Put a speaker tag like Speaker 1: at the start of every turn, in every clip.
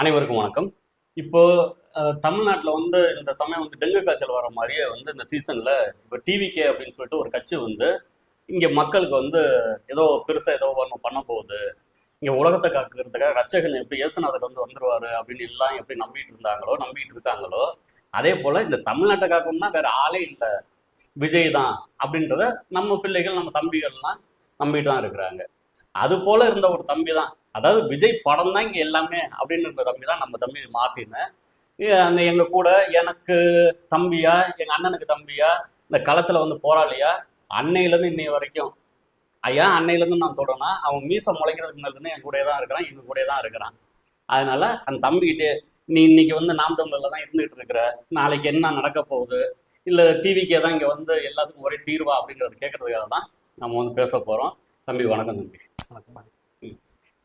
Speaker 1: அனைவருக்கும் வணக்கம். இப்போ தமிழ்நாட்டில் வந்து இந்த சமயம் வந்து டெங்கு காய்ச்சல் வர மாதிரியே வந்து இந்த சீசனில் இப்போ டிவிகே அப்படின்னு சொல்லிட்டு ஒரு கட்சி வந்து இங்கே மக்களுக்கு வந்து ஏதோ பெருசாக ஏதோ ஒன்று பண்ண போகுது. இங்கே உலகத்தை காக்கிறதுக்காக ரச்சகன் எப்படி இயேசுநாதர் வந்து வந்துருவார் அப்படின்னு எல்லாம் எப்படி நம்பிட்டு இருந்தாங்களோ நம்பிட்டு இருக்காங்களோ அதே போல் இந்த தமிழ்நாட்டை காக்கணும்னா வேற ஆளே இல்லை. விஜய் தான் அப்படின்றத நம்ம பிள்ளைகள் நம்ம தம்பிகள்லாம் நம்பிட்டு தான் இருக்கிறாங்க. அது போல இருந்த ஒரு தம்பி தான். அதாவது விஜய் படம் தான் இங்க எல்லாமே அப்படின்னு இருந்த தம்பி தான் நம்ம தம்பி மாட்டினேன் அந்த எங்க கூட எனக்கு தம்பியா எங்க அண்ணனுக்கு தம்பியா இந்த களத்துல வந்து போராளியா அன்னையிலேருந்து இன்னைய வரைக்கும். ஐயா அன்னையிலேருந்து நான் சொல்றேன்னா அவன் மீசம் முளைக்கிறதுக்கு முன்னாடி என் கூடயே தான் இருக்கிறான் எங்க கூடயே தான் இருக்கிறான். அதனால அந்த தம்பிக்கிட்டே நீ இன்னைக்கு வந்து நாம் தமிழில் தான் இருந்துகிட்டு இருக்கிற நாளைக்கு என்ன நடக்க போகுது? இல்லை டிவிக்கே தான் இங்கே வந்து எல்லாத்துக்கும் ஒரே தீர்வா? அப்படிங்கிறது கேட்கறதுக்காக தான் நம்ம வந்து பேச போகிறோம் தம்பி வணக்கம் தம்பி.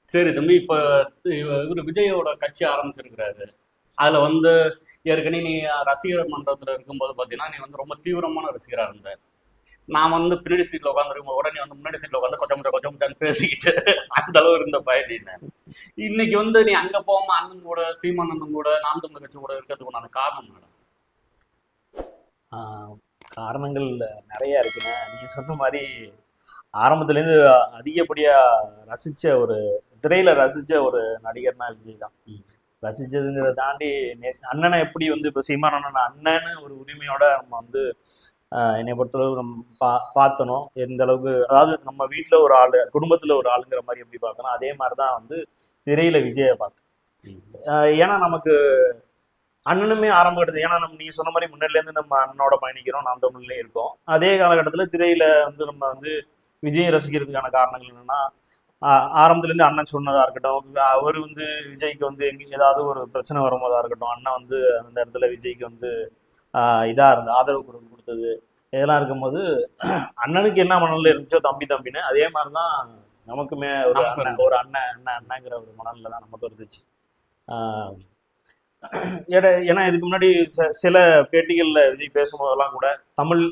Speaker 1: சரி தம்பி இப்போ இவர் விஜயோட கட்சி ஆரம்பிச்சிருக்கிறாரு. அதில் வந்து ஏற்கனவே நீ ரசிகர் மன்றத்தில் இருக்கும்போது பார்த்தீங்கன்னா நீ வந்து ரொம்ப தீவிரமான ரசிகராக இருந்த. நான் வந்து பின்னாடி சீட்டில் உட்காந்துருக்கும் உடனே வந்து முன்னாடி சீட்டில் உட்காந்து கொஞ்சம் கொஞ்சம் கொஞ்சம் கொஞ்சம் பேசிக்கிட்டு அந்த அளவு இருந்த பயன் இன்னைக்கு வந்து நீ அங்கே போகாம அண்ணன் கூட சீமான் கூட நாம் தமிழ் கட்சி கூட இருக்கிறதுக்கு உண்டான காரணம் மேடம்
Speaker 2: ஆஹ் காரணங்கள் நிறைய இருக்குண்ணே. நீங்கள் சொன்ன மாதிரி ஆரம்பத்துலேருந்து அதிகப்படியா ரசிச்ச ஒரு திரையில ரசிச்ச ஒரு நடிகர்னா விஜய் தான். ரசிச்சதுங்கிறத தாண்டி அண்ணனை எப்படி வந்து இப்போ சீமான் அண்ணன் அண்ணன்னு ஒரு உரிமையோட நம்ம வந்து ஆஹ் என்னை பொறுத்தளவு நம்ம பா பார்த்தனோ எந்த அளவுக்கு அதாவது நம்ம வீட்டில் ஒரு ஆள் குடும்பத்தில் ஒரு ஆளுங்கிற மாதிரி எப்படி பார்த்தனோ அதே மாதிரி தான் வந்து திரையில விஜயை பார்த்தேன். ஆஹ் ஏன்னா நமக்கு அண்ணனுமே ஆரம்ப கட்டத்தில் ஏன்னா நம்ம நீங்க சொன்ன மாதிரி முன்னாடிலேருந்து நம்ம அண்ணனோட பயணிக்கிறோம் நாம் தமிழ்லேயே இருக்கோம். அதே காலகட்டத்தில் திரையில வந்து நம்ம வந்து விஜய் ரசிக்கிறதுக்கான காரணங்கள் என்னன்னா ஆரம்பத்துலேருந்து அண்ணன் சொன்னதா இருக்கட்டும் அவர் வந்து விஜய்க்கு வந்து ஏதாவது ஒரு பிரச்சனை வரும்போதா இருக்கட்டும் அண்ணன் வந்து அந்த இடத்துல விஜய்க்கு வந்து ஆஹ் இதா இருந்த ஆதரவு குரல் கொடுத்தது இதெல்லாம் இருக்கும்போது அண்ணனுக்கு என்ன மனநிலை இருந்துச்சோ தம்பி தம்பின்னு அதே மாதிரி தான் நமக்குமே ஒரு அண்ணன் ஒரு அண்ணன் அண்ணன் அண்ணங்கிற ஒரு மனநிலை தான் நமக்கு இருந்துச்சு. ஏன்னா இதுக்கு முன்னாடி ச- சில பேட்டிகளில் விஜய் பேசும்போதெல்லாம் கூட தமிழ்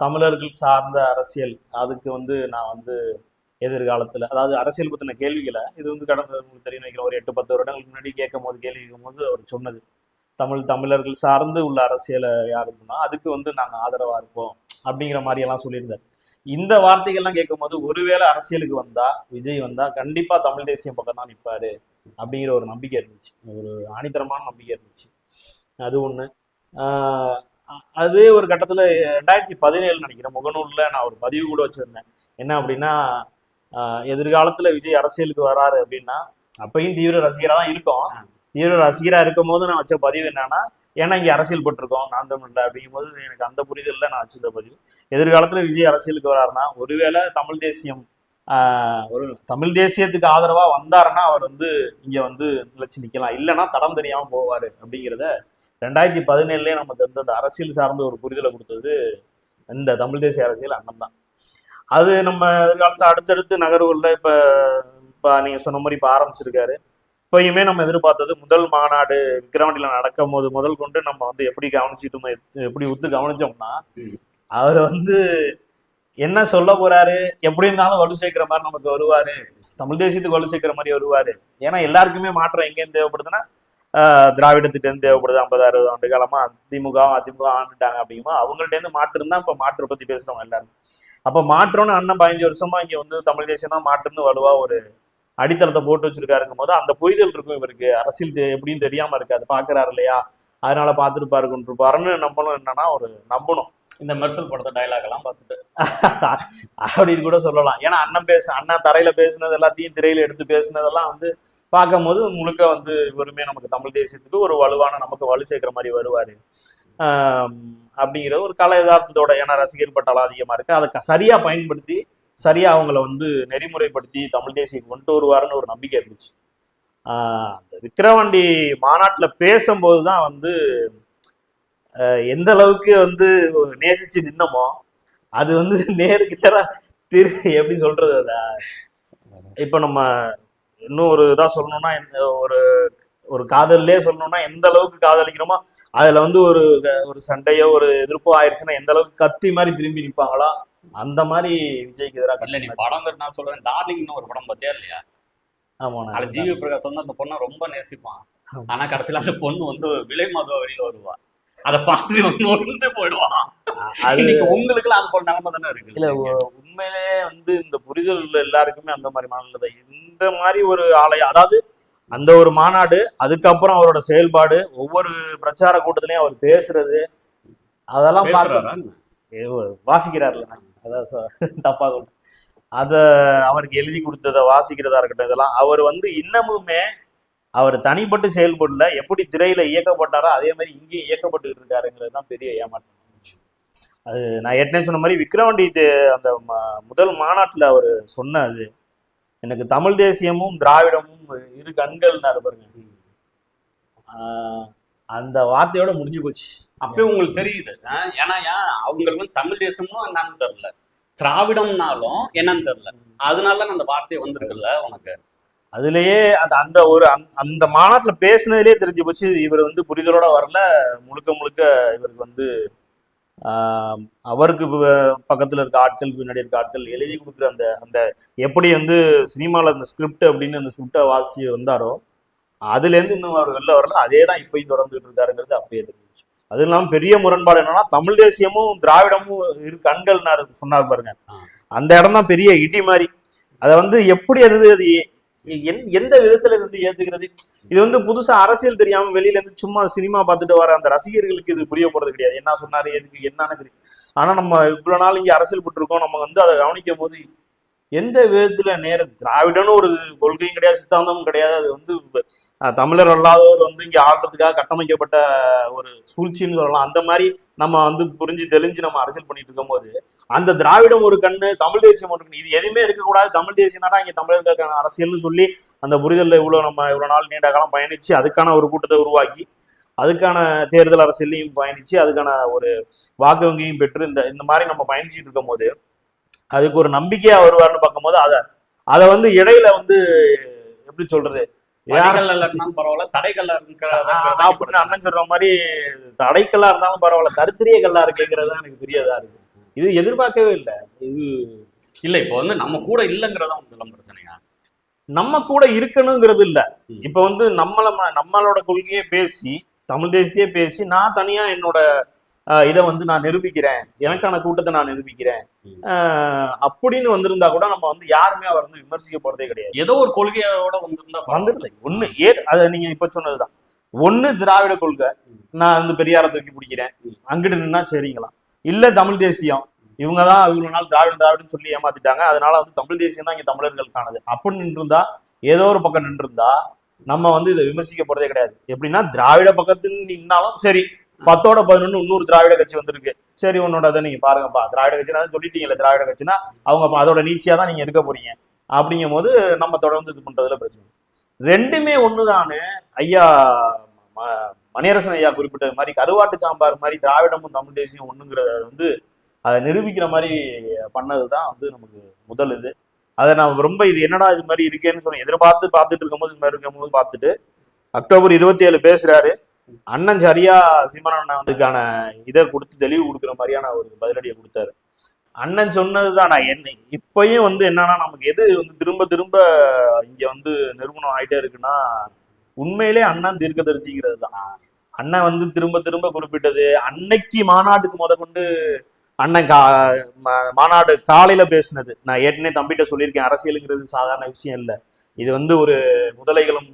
Speaker 2: தமிழர்கள் சார்ந்த அரசியல் அதுக்கு வந்து நான் வந்து எதிர்காலத்தில். அதாவது அரசியல் பற்றின கேள்விகளை இது வந்து கடந்த உங்களுக்கு தெரியும் வைக்கிற ஒரு எட்டு பத்து வருடங்களுக்கு முன்னாடி கேட்கும் போது கேள்வி கேட்கும் போது அவர் சொன்னது. தமிழ் தமிழர்கள் சார்ந்து உள்ள அரசியலை யாருக்குன்னா அதுக்கு வந்து நாங்கள் ஆதரவாக இருப்போம் அப்படிங்கிற மாதிரியெல்லாம் சொல்லியிருந்தார். இந்த வார்த்தைகள்லாம் கேட்கும்போது ஒருவேளை அரசியலுக்கு வந்தா விஜய் வந்தா கண்டிப்பா தமிழ் தேசியம் பக்கம் தான் நிற்பாரு அப்படிங்கிற ஒரு நம்பிக்கை இருந்துச்சு. ஒரு ஆணித்தரமான நம்பிக்கை இருந்துச்சு. அது ஒண்ணு. அதே ஒரு கட்டத்துல ரெண்டாயிரத்தி பதினேழு நினைக்கிறேன் முகநூல்ல நான் ஒரு பதிவு கூட வச்சிருந்தேன். என்ன அப்படின்னா எதிர்காலத்துல விஜய் அரசியலுக்கு வராரு அப்படின்னா அப்பயும் தீவிர ரசிகரா தான் இருக்கோம். தீவிர ரசிகரா இருக்கும் போது நான் வச்ச பதிவு என்னன்னா ஏன்னா இங்க அரசியல் பட்டிருக்கோம் நான் தமிழ்ல அப்படிங்கும்போது எனக்கு அந்த புரிதல்ல நான் வச்சிருந்த பதிவு. எதிர்காலத்துல விஜய் அரசியலுக்கு வராருன்னா ஒருவேளை தமிழ் தேசியம் ஒரு தமிழ் தேசியத்துக்கு ஆதரவா வந்தாருன்னா அவர் வந்து இங்க வந்து நிலைச்சு நிக்கலாம். இல்லைன்னா தடம் தெரியாம போவாரு அப்படிங்கிறத ரெண்டாயிரத்தி பதினேழுலயே நமக்கு வந்து அந்த அரசியல் சார்ந்த ஒரு புரிதலை கொடுத்தது இந்த தமிழ் தேசிய அரசியல் அண்ணன் தான். அது நம்ம எதிர்காலத்துல அடுத்தடுத்து நகர்வுகளில் இப்ப இப்போ நீங்க சொன்ன மாதிரி இப்ப ஆரம்பிச்சிருக்காரு. இப்பயுமே நம்ம எதிர்பார்த்தது முதல் மாநாடு விக்ரவாண்டியில் நடக்கும் போது முதல் கொண்டு நம்ம வந்து எப்படி கவனிச்சிட்டு எப்படி ஒத்து கவனிச்சோம்னா அவர் வந்து என்ன சொல்ல போறாரு எப்படி இருந்தாலும் வலு சேர்க்கிற மாதிரி நமக்கு வருவாரு தமிழ் தேசியத்துக்கு வலு சேர்க்கிற மாதிரி வருவாரு. ஏன்னா எல்லாருக்குமே மாற்றம் எங்கேருந்து தேவைப்படுதுன்னா ஆஹ் திராவிடத்துக்கு இருந்து தேவைப்படுது. ஐம்பது அறுபது ஆண்டு காலமா திமுக அதிமுக ஆண்டுட்டாங்க அப்படிங்கும்போது அவங்கள்ட்ட இருந்து மாற்றம் தான் இப்ப மாற்று பத்தி பேசுறவங்க எல்லாருமே. அப்ப மாற்றம்னு அண்ணன் பதினஞ்சு வருஷமா இங்க வந்து தமிழ் தேசியம் தான் மாற்றுன்னு வலுவா ஒரு அடித்தளத்தை போட்டு வச்சிருக்காருங்கும் போது அந்த புரிதல் இருக்கும் இவருக்கு. அரசியல் எப்படின்னு தெரியாம இருக்காது பாக்குறாரு இல்லையா? அதனால பார்த்துருப்பாரு கொண்டிருப்பாருன்னு நம்பணும் என்னன்னா ஒரு நம்பணும்.
Speaker 1: இந்த மெர்சல் படத்தை டைலாக் எல்லாம் பார்த்துட்டு.
Speaker 2: அப்படின்னு கூட சொல்லலாம். ஏன்னா அண்ணன் பேச அண்ணன் தரையில பேசுனது எல்லாத்தையும் திரையில எடுத்து பேசுனதெல்லாம் வந்து பார்க்கும்போது முழுக்க வந்து இவருமே நமக்கு தமிழ் தேசியத்துக்கு ஒரு வலுவான நமக்கு வலு சேர்க்கிற மாதிரி வருவாரு. அப்படிங்கிற ஒரு கலை யதார்த்தத்தோட ஏன்னா ரசிகர் பட்டாலும் அதிகமாக இருக்குது அதை சரியாக பயன்படுத்தி சரியாக அவங்கள வந்து நெறிமுறைப்படுத்தி தமிழ் தேசிய கொண்டு வருவாருன்னு ஒரு நம்பிக்கை இருந்துச்சு. அந்த விக்கிரவாண்டி மாநாட்டில் பேசும்போது தான் வந்து எந்த அளவுக்கு வந்து நேசிச்சு நின்னமோ அது வந்து நேருக்கு நேரா திரு எப்படி சொல்றது அத? நம்ம இன்னும் ஒரு இதாக சொல்லணும்னா இந்த ஒரு ஒரு காதல்லே சொல்லணும்னா எந்த அளவுக்கு காதலிக்கிறோமோ அதுல வந்து ஒரு ஒரு சண்டையோ ஒரு எதிர்ப்போ ஆயிடுச்சுன்னா எந்த அளவுக்கு கத்தி மாதிரி திரும்பி நிப்பாங்களோ அந்த மாதிரி விஜய்க்கு எதிராக
Speaker 1: இல்ல நீ படங்கிறது நான் சொல்றேன். டார்லிங்னு ஒரு படம் பார்த்தியா இல்லையா?
Speaker 2: ஆமா
Speaker 1: அதுல ஜிவி பிரகாஷ் வந்து அந்த பொண்ணை ரொம்ப நேசிப்பான். ஆனா கடைசியில அந்த பொண்ணு வந்து விலை மாதவ வெளியில வருவா. அதை பார்த்துட்டு ஒன்று போயிடுவான்.
Speaker 2: அது
Speaker 1: இன்னைக்கு உங்களுக்கு அது போல நிலைமை தானே இருக்கு
Speaker 2: இல்ல உ- உண்மையிலேயே வந்து இந்த புரிதல் உள்ள எல்லாருக்குமே அந்த மாதிரி மாநிலத்தை இந்த மாதிரி ஒரு ஆலயம் அதாவது அந்த ஒரு மாநாடு அதுக்கப்புறம் அவரோட செயல்பாடு ஒவ்வொரு பிரச்சார கூட்டத்திலையும் அவர் பேசுறது அதெல்லாம் பார்க்க வாசிக்கிறார்ல அதான் தப்பா சொல்றேன் அத அவருக்கு எழுதி கொடுத்ததை வாசிக்கிறதா இருக்கட்டும் இதெல்லாம். அவர் வந்து இன்னமுமே அவர் தனிப்பட்டு செயல்படல எப்படி திரையில இயக்கப்பட்டாரோ அதே மாதிரி இங்கேயும் இயக்கப்பட்டு இருக்காருங்கிறது தான் பெரிய ஏமாற்றம் அது நான் ஏற்கனவே சொன்ன மாதிரி விக்ரவாண்டி அந்த முதல் மாநாட்டுல அவர் சொன்னது எனக்கு தமிழ் தேசியமும் திராவிடமும் இரு கண்கள்னாரு பாருங்க. அந்த வார்த்தையோட முடிஞ்சு போச்சு.
Speaker 1: அப்பவே உங்களுக்கு தெரியுது. ஏன்னா ஏன் அவங்களுக்கு வந்து தமிழ் தேசமும் என்னன்னு தெரியல. திராவிடம்னாலும் என்னன்னு தெரியல. அதனால தான் அந்த வார்த்தை வந்திருக்குல்ல உனக்கு?
Speaker 2: அதுலயே அந்த அந்த ஒரு அந்த- அந்த மாநாட்டுல பேசுனதுலயே தெரிஞ்சு போச்சு. இவர் வந்து புரிதலோட வரல. முழுக்க முழுக்க இவருக்கு வந்து அவருக்கு பக்கத்துல இருக்க ஆட்கள் பின்னாடி இருக்க ஆட்கள் எழுதி கொடுக்குற அந்த அந்த எப்படி வந்து சினிமால அந்த ஸ்கிரிப்ட் அப்படின்னு அந்த ஸ்கிரிப்டை வாசிச்சு வந்தாரோ அதுல இருந்து இன்னும் அவர் வெளில வரல. அதே தான் இப்பயும் தொடர்ந்துட்டு இருக்காருங்கிறது அப்பயே தெரிஞ்சிச்சு அது இல்லாம பெரிய முரண்பாடு என்னன்னா தமிழ் தேசியமும் திராவிடமும் இரு கண்கள்னாரு சொன்னார் பாருங்க. அந்த இடம் தான் பெரிய இடி மாதிரி. அதை வந்து எப்படி அது அது எந்த விதத்துல இருந்து ஏத்துக்கிறது? இது வந்து புதுசா அரசியல் தெரியாம வெளியில இருந்து சும்மா சினிமா பார்த்துட்டு வர அந்த ரசிகர்களுக்கு இது புரிய போறது கிடையாது. என்ன சொன்னாரு எதுக்கு என்னன்னு தெரியும் ஆனா நம்ம இவ்வளவு நாள் இங்க அரசியல் பட்டிருக்கோம். நம்ம வந்து அதை கவனிக்கும் போது எந்த விதத்துல நேர திராவிடன்னு ஒரு கொள்கையும் கிடையாது சித்தாந்தமும் கிடையாது. அது வந்து தமிழர் அல்லாதவர் வந்து இங்கே ஆள்றதுக்காக கட்டமைக்கப்பட்ட ஒரு சூழ்ச்சின்னு சொல்லலாம். அந்த மாதிரி நம்ம வந்து புரிஞ்சு தெளிஞ்சு நம்ம அரசியல் பண்ணிட்டு இருக்கும்போது அந்த திராவிடம் ஒரு கண்ணு தமிழ் தேசியம் ஒரு கண்ணு இது எதுவுமே இருக்கக்கூடாது. தமிழ் தேசியம்னா இங்கே தமிழர்களுக்கான அரசியல்னு சொல்லி அந்த புரிதலில் இவ்வளோ நம்ம இவ்வளோ நாள் நீண்ட காலம் பயணிச்சு அதுக்கான ஒரு கூட்டத்தை உருவாக்கி அதுக்கான தேர்தல் அரசியலையும் பயணிச்சு அதுக்கான ஒரு வாக்கு வங்கியும் பெற்று இந்த இந்த மாதிரி நம்ம பயணிச்சுட்டு இருக்கும்போது அதுக்கு ஒரு நம்பிக்கையா வருவார்னு பார்க்கும்போது அதை அதை வந்து இடையில வந்து எப்படி சொல்றது யார்
Speaker 1: தடைகள் இல்லைன்னாலும் பரவாயில்ல தடைகள்
Speaker 2: ஆ, அப்படின்னு அண்ணன் சொல்ற மாதிரி தடைக்கல்லா இருந்தாலும் பரவாயில்ல தருத்திரிய கல்லா இருக்குங்கிறது எனக்கு புரியதா இருக்கு. இது எதிர்பார்க்கவே இல்லை. இது
Speaker 1: இல்ல இப்போ வந்து நம்ம கூட இல்லைங்கிறதா உங்களுக்கு பிரச்சனையா?
Speaker 2: நம்ம கூட இருக்கணுங்கிறது இல்ல. இப்ப வந்து நம்மள நம்மளோட கொள்கையை பேசி தமிழ் தேசியத்தையே பேசி நான் தனியா என்னோட இதை வந்து நான் நிரூபிக்கிறேன். எனக்கான கூட்டத்தை நான் நிரூபிக்கிறேன். அப்படின்னு வந்திருந்தா கூட நம்ம வந்து யாருமே அவர் வந்து விமர்சிக்க போறதே கிடையாது.
Speaker 1: ஏதோ ஒரு கொள்கையோட வந்திருந்தா.
Speaker 2: வந்துருது. ஒண்ணு ஏ அதை நீங்க இப்ப சொன்னதுதான். ஒண்ணு திராவிட கொள்கை. நான் வந்து பெரியாரை தூக்கி பிடிக்கிறேன். அங்கிட்டு நின்னா சரிங்களாம் இல்ல தமிழ் தேசியம். இவங்க தான் இவ்வளவு நாள் திராவிடம் திராவிடம் சொல்லி ஏமாத்திட்டாங்க. அதனால வந்து தமிழ் தேசியம் தான் இங்க தமிழர்களுக்கானது. அப்படின்னு நின்றுருந்தா ஏதோ ஒரு பக்கம் நின்றுருந்தா நம்ம வந்து இதை விமர்சிக்க போறதே கிடையாது. எப்படின்னா திராவிட பக்கத்துல நின்னாலும் சரி. பத்தோட பதினொன்று இன்னொரு திராவிட கட்சி வந்திருக்கு. சரி உன்னோட அதை நீங்க பாருங்கப்பா. திராவிட கட்சினா சொல்லிட்டீங்கல்ல திராவிட கட்சினா அவங்க அதோட நீச்சியா தான் நீங்க இருக்க போறீங்க. அப்படிங்கும் போது நம்ம தொடர்ந்து இது பண்றதுல பிரச்சனை ரெண்டுமே ஒண்ணுதானு ஐயா ம- மணியரசன் ஐயா குறிப்பிட்டது மாதிரி கருவாட்டு சாம்பார் மாதிரி திராவிடமும் தமிழ் தேசியம் ஒண்ணுங்கிறத வந்து அதை நிரூபிக்கிற மாதிரி பண்ணது தான் வந்து நமக்கு முதல் இது. அதை நான் ரொம்ப இது என்னடா இது மாதிரி இருக்கேன்னு சொல்லி எதிர்பார்த்து பார்த்துட்டு இருக்கும்போது இது மாதிரி இருக்கும்போது பார்த்துட்டு அக்டோபர் இருபத்தி ஏழு பேசுறாரு. அண்ணன் சரியா சீமான அண்ணன் வந்துக்கான இதை கொடுத்து தெளிவு கொடுக்குற மாதிரியான ஒரு பதிலடியை கொடுத்தாரு. அண்ணன் சொன்னதுதான் நான் என்ன இப்பயும் வந்து என்னன்னா நமக்கு எது வந்து திரும்ப திரும்ப இங்க வந்து நிறுவனம் ஆயிட்டே இருக்குன்னா உண்மையிலே அண்ணன் தீர்க்கதரிசிங்கிறது தான்? அண்ணன் வந்து திரும்ப திரும்ப குறிப்பிட்டது அன்னைக்கு மாநாட்டுக்கு முத கொண்டு அண்ணன் கா மாநாடு காலையில பேசினது. நான் ஏற்கனவே தம்பிகிட்ட சொல்லியிருக்கேன் அரசியலுங்கிறது சாதாரண விஷயம் இல்லை. இது வந்து ஒரு முதலைகளும்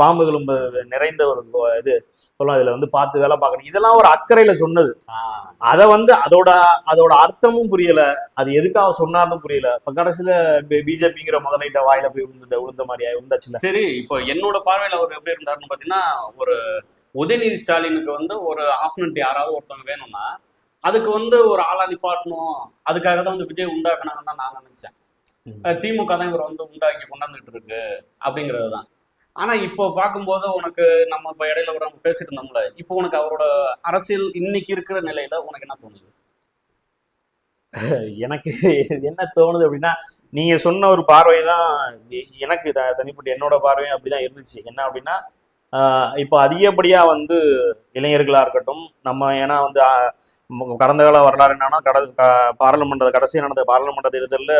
Speaker 2: பாம்புகளும் நிறைந்த ஒரு இது. சொல்லும் இதுல வந்து பார்த்து வேலை பார்க்கணும். இதெல்லாம் ஒரு அக்கறையில சொன்னது. அதை வந்து அதோட அதோட அர்த்தமும் புரியல. அது எதுக்காக சொன்னார்னு புரியல. இப்ப கடைசியில பிஜேபிங்கிற முதலைட்ட வாயில போய் விழுந்த விழுந்த மாதிரியா விழுந்தாச்சுல
Speaker 1: சரி இப்போ என்னோட பார்வையில அவர் எப்படி இருந்தாருன்னு பாத்தீங்கன்னா ஒரு உதயநிதி ஸ்டாலினுக்கு வந்து ஒரு ஆப்னண்ட் யாராவது ஒருத்தவங்க வேணும்னா அதுக்கு வந்து ஒரு ஆளா நிப்பாட்டணும். அதுக்காக தான் வந்து விஜய் உண்டாக்குனாங்கன்னு தான் நான் நினைச்சேன். திமுக தான் இவர் வந்து உண்டாக்கி கொண்டாந்துட்டு இருக்கு அப்படிங்கிறது தான் ஆனா இப்போ பார்க்கும்போது உனக்கு நம்ம இப்ப இடையில கூட நம்ம பேசிட்டு இருந்தோம்ல இப்போ உனக்கு அவரோட அரசியல் இன்னைக்கு இருக்கிற நிலையில உனக்கு என்ன தோணுது?
Speaker 2: எனக்கு என்ன தோணுது அப்படின்னா நீங்க சொன்ன ஒரு பார்வை தான் எனக்கு த- தனிப்பட்ட என்னோட பார்வையும் அப்படிதான் இருந்துச்சு. என்ன அப்படின்னா ஆஹ் இப்போ அதிகப்படியா வந்து இளைஞர்களா இருக்கட்டும் நம்ம ஏன்னா வந்து கடந்த கால வரலாறு என்னன்னா கட பாராளுமன்ற கடைசி நடந்த பாராளுமன்ற தேர்தலில்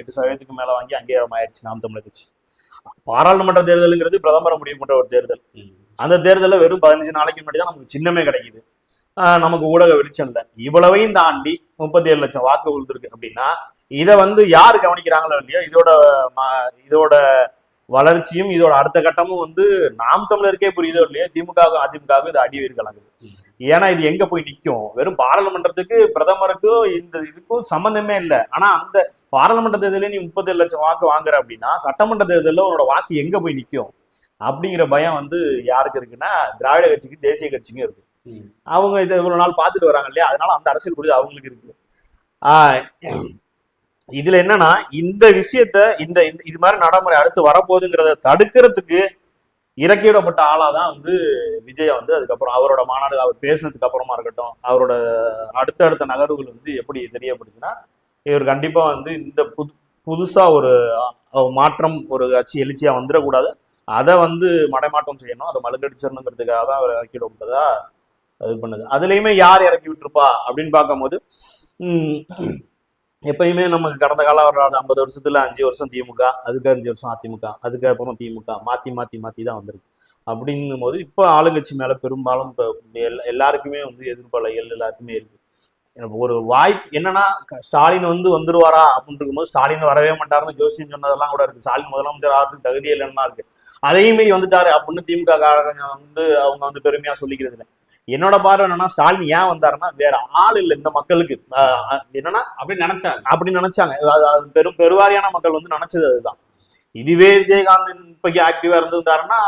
Speaker 2: எட்டு சதவீதத்துக்கு மேல வாங்கி அங்கீகாரம் ஆயிடுச்சு நாம் தமிழர் கட்சி. பாராளுமன்ற தேர்தலுங்கிறது பிரதமரை முடிவு பண்ற ஒரு தேர்தல். அந்த தேர்தலில் வெறும் பதினஞ்சு நாளைக்கு முன்னாடி தான் நமக்கு சின்னமே கிடைக்குது. ஆஹ் நமக்கு ஊடக வெளிச்சம் இல்லை. இவ்வளவையும் தாண்டி முப்பத்தி ஏழு லட்சம் வாக்கு விழுந்திருக்கு அப்படின்னா இதை வந்து யார் கவனிக்கிறாங்களோ இல்லையோ இதோட இதோட வளர்ச்சியும் இதோட அடுத்த கட்டமும் வந்து நாம் தமிழருக்கே புரியுதோ இல்லையோ திமுகவுக்கும் அதிமுகவுக்கும் இது அடிவேறு கலங்குது ஏன்னா இது எங்க போய் நிற்கும் வெறும் பாராளுமன்றத்துக்கு பிரதமருக்கும் இந்த இதுக்கும் சம்பந்தமே இல்லை. ஆனா அந்த பாராளுமன்ற தேர்தலில் நீ முப்பத்தேழு லட்சம் வாக்கு வாங்குற அப்படின்னா சட்டமன்ற தேர்தலில் உன்னோட வாக்கு எங்க போய் நிற்கும் அப்படிங்கிற பயம் வந்து யாருக்கு இருக்குன்னா திராவிட கட்சிக்கு தேசிய கட்சிக்கும் இருக்கு. அவங்க இதை இவ்வளவு நாள் பார்த்துட்டு வராங்க இல்லையா? அதனால அந்த அரசியல் புரிதல் அவங்களுக்கு இருக்கு. ஆஹ் இதுல என்னன்னா இந்த விஷயத்த இந்த இந்த- இது மாதிரி நடைமுறை அடுத்து வரப்போகுதுங்கிறத தடுக்கிறதுக்கு இறக்கிவிடப்பட்ட ஆளா தான் வந்து விஜய் வந்து அதுக்கப்புறம் அவரோட மாநாடு அவர் பேசினதுக்கு அப்புறமா இருக்கட்டும் அவரோட அடுத்தடுத்த நகர்வுகள் வந்து எப்படி தெரியப்படுச்சுன்னா இவர் கண்டிப்பா வந்து இந்த புது புதுசா ஒரு மாற்றம் ஒரு கட்சி எழுச்சியா வந்துடக்கூடாது. அதை வந்து மடைமாற்றம் செய்யணும் அதை மழுங்கடிச்சிடணுங்கிறதுக்காக தான் அவர் இறக்கிவிடப்பட்டதா இது பண்ணுது. அதுலயுமே யார் இறக்கி விட்டுருப்பா அப்படின்னு பார்க்கும்போது எப்பயுமே நமக்கு கடந்த காலம் ஒரு ஐம்பது வருஷத்துல அஞ்சு வருஷம் திமுக அதுக்கு அஞ்சு வருஷம் அதிமுக அதுக்கப்புறம் திமுக மாத்தி மாத்தி மாத்தி தான் வந்திருக்கு. அப்படின்னும் போது இப்போ ஆளுங்கட்சி மேல பெரும்பாலும் இப்போ எல்லாருக்குமே வந்து எதிர்ப்பலைகள் எல்லாருக்குமே இருக்கு. ஒரு வாய்ப்பு என்னன்னா ஸ்டாலின் வந்து வந்துருவாரா அப்படின்னு இருக்கும்போது ஸ்டாலின் வரவே மாட்டாருன்னு ஜோசியம் சொன்னதெல்லாம் கூட இருக்கு. ஸ்டாலின் முதலமைச்சர் ஆகிறதுக்கு தகுதி இல்லைன்னா இருக்கு. அதையும் மீறி வந்துட்டாரு அப்படின்னு திமுக காரங்க வந்து அவங்க வந்து பெருமையா சொல்லிக்கிறது இல்லை என்னோட பார்வை என்னன்னா ஸ்டாலின் ஏன் வந்தாருன்னா வேற ஆள் இல்லை இந்த மக்களுக்கு. என்னன்னா
Speaker 1: அப்படி நினைச்சாங்க.
Speaker 2: அப்படி நினைச்சாங்க. பெரும் பெருவாரியான மக்கள் வந்து நினைச்சது அதுதான். இதுவே விஜயகாந்த் இப்போக்கி ஆக்டிவா இருந்திருந்தாருன்னா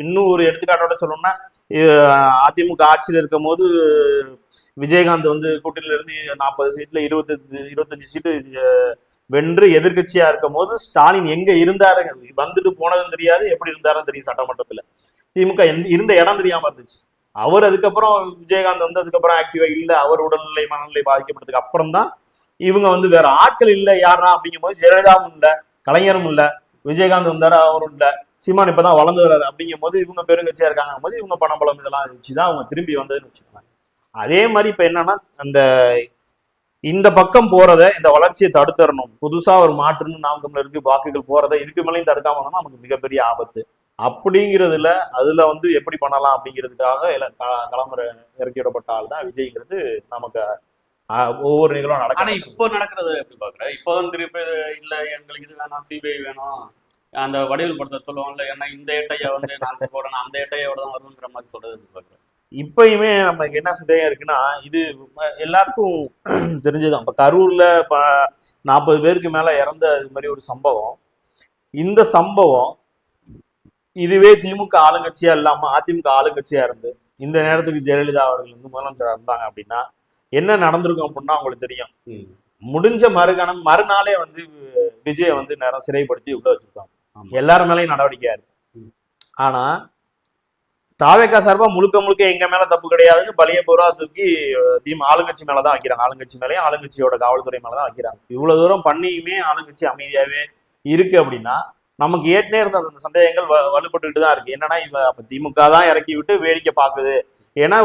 Speaker 2: இன்னும் ஒரு எடுத்துக்காட்டோட சொல்லணும்னா அதிமுக ஆட்சியில் இருக்கும் போது விஜயகாந்த் வந்து கூட்டணியில இருந்து நாற்பது சீட்ல இருபத்தஞ்சு இருபத்தஞ்சு சீட்டு வென்று எதிர்க்கட்சியா இருக்கும் போது ஸ்டாலின் எங்க இருந்தாரு வந்துட்டு போனதும் தெரியாது எப்படி இருந்தாருன்னு தெரியும் சட்டமன்றத்துல. திமுக எந்த இருந்த இடம் தெரியாம இருந்துச்சு. அவர் அதுக்கப்புறம் விஜயகாந்த் வந்து அதுக்கப்புறம் ஆக்டிவா இல்ல அவர் உடல்நிலை மனநிலை பாதிக்கப்பட்டதுக்கு அப்புறம் தான் இவங்க வந்து வேற ஆட்கள் இல்ல யாருனா அப்படிங்கும் போது ஜெயலலிதாவும் இல்ல கலைஞரும் இல்ல விஜயகாந்த் வந்தாரு அவரும் இல்ல சீமான் இப்பதான் வளர்ந்து வர்றாரு அப்படிங்கும் போது இவங்க பெருங்கட்சியா இருக்காங்க. போது இவங்க பணபலம் இதெல்லாம் வச்சுதான் அவங்க திரும்பி வந்ததுன்னு வச்சுக்கோங்க அதே மாதிரி இப்ப என்னன்னா அந்த இந்த பக்கம் போறத இந்த வளர்ச்சியை தடுத்தரணும். புதுசா ஒரு மாற்றுன்னு நாம் தமிழருக்கு வாக்குகள் போறதை இதுக்கு மேலேயும் தடுக்காம வந்தோம்னா நமக்கு மிகப்பெரிய ஆபத்து. அப்படிங்கிறதுல அதுல வந்து எப்படி பண்ணலாம் அப்படிங்கிறதுக்காக களமுறை இறக்கி விடப்பட்ட ஆள் தான் விஜய்ங்கிறது நமக்கு ஒவ்வொரு நிகழ்வும்
Speaker 1: ஆனா
Speaker 2: நடக்கும்
Speaker 1: இப்போ நடக்கிறது எப்படி பாக்குற? இப்போதான் திருப்பி இல்ல எங்களுக்கு இது வேணாம் சிபிஐ வேணும். அந்த வடிவில் படத்தை சொல்லுவாங்கல்ல ஏன்னா இந்த ஏட்டையை வந்து நான் போறேன் அந்த ஏட்டையோட தான் வருங்கிற மாதிரி சொல்றது எப்படி பாக்குற?
Speaker 2: இப்பயுமே நமக்கு என்ன சந்தேகம் இருக்குன்னா இது எல்லாருக்கும் தெரிஞ்சதுதான். இப்ப கரூர்ல இப்ப நாற்பது பேருக்கு மேல இறந்த இது மாதிரி ஒரு சம்பவம். இந்த சம்பவம் இதுவே திமுக ஆளுங்கட்சியா இல்லாம அதிமுக ஆளுங்கட்சியா இருந்து இந்த நேரத்துக்கு ஜெயலலிதா அவர்கள் வந்து முதலமைச்சரா இருந்தாங்க அப்படின்னா என்ன நடந்திருக்கும் அப்படின்னா உங்களுக்கு தெரியும். முடிஞ்ச மறுகணம் மறுநாளே வந்து விஜயை வந்து நேரம் சிறைப்படுத்தி உள்ள வச்சிருக்காங்க. எல்லாரும் மேலேயும் நடவடிக்கையா இருக்கு. ஆனா தாவேக்கா சார்பா முழுக்க முழுக்க எங்க மேல தப்பு கிடையாதுன்னு பலிய பூரா தூக்கி தீம் ஆளுங்கட்சி மேலதான் வைக்கிறாங்க ஆளுங்கட்சி மேலயும் ஆளுங்கட்சியோட காவல்துறை மேலதான் வைக்கிறாங்க இவ்வளவு தூரம் பண்ணியுமே ஆளுங்கட்சி அமைதியாவே இருக்கு அப்படின்னா நமக்கு ஏற்கனவே இருந்த அந்த சந்தேகங்கள் வலுப்பட்டுக்கிட்டு தான் இருக்கு. என்னன்னா இவ அப்ப திமுக தான் இறக்கி விட்டு வேடிக்கை பாக்குது ஏன்னா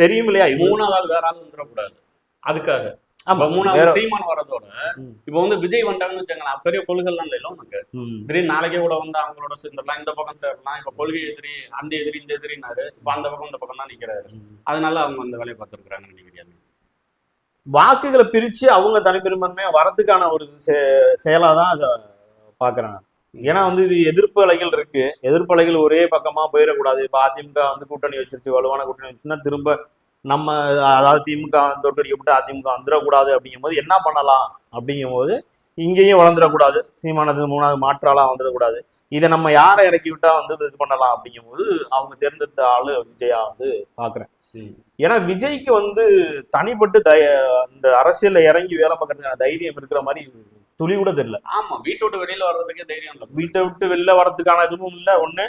Speaker 2: தெரியும் இல்லையா
Speaker 1: மூணாவது ஆள் வேற ஆள் வந்துடக்கூடாது. அதுக்காக. இப்ப மூணாவது சீமான் வரதோட. இப்போ வந்து விஜய் வந்தாங்கன்னு வச்சுக்கோங்களேன் பெரிய கொள்கைலாம் இல்லை உனக்கு?
Speaker 2: ம்.
Speaker 1: திடீர்னு நாளைக்கே கூட வந்து அவங்களோட சேர்ந்துடலாம் இந்த பக்கம் சேரலாம் இப்ப கொள்கை எதிரி அந்த எதிரி இந்த எதிரினாரு இப்ப அந்த பக்கம் இந்த பக்கம் தான் நிக்கிறாரு. அதனால அவங்க அந்த வேலையை பார்த்துருக்காங்கன்னு நினைக்கிறீங்க
Speaker 2: வாக்குகளை பிரிச்சு அவங்க தனிப்பெரும்பான்மையா வரதுக்கான ஒரு செயலா தான் அதை பாக்குறேன் ஏன்னா வந்து இது எதிர்ப்பு அலைகள் இருக்கு. எதிர்ப்பு அலைகள் ஒரே பக்கமா போயிடக்கூடாது. இப்ப அதிமுக வந்து கூட்டணி வச்சிருச்சு வலுவான கூட்டணி வச்சுன்னா திரும்ப நம்ம அதாவது திமுக தோற்கடிக்கப்பட்டு அதிமுக வந்துடக்கூடாது அப்படிங்கும்போது என்ன பண்ணலாம்? அப்படிங்கும்போது இங்கேயும் வளர்ந்துடக்கூடாது. சீமானது மூணாவது மாற்றாலாம் வந்துடக்கூடாது இதை நம்ம யாரை இறக்கி விட்டா வந்து இது பண்ணலாம் அப்படிங்கும்போது அவங்க தேர்ந்தெடுத்த ஆளு விஜயா வந்து பாக்குறேன். ஏன்னா விஜய்க்கு வந்து தனிப்பட்டு தய அந்த அரசியல்ல இறங்கி வேலை பார்க்கறதுக்கான தைரியம் இருக்கிற மாதிரி துளி கூட தெரியல.
Speaker 1: ஆமா வீட்டை விட்டு வெளியில வர்றதுக்கே தைரியம் இல்லை.
Speaker 2: வீட்டை விட்டு வெளில வரதுக்கான இதுவும் இல்லை. ஒண்ணு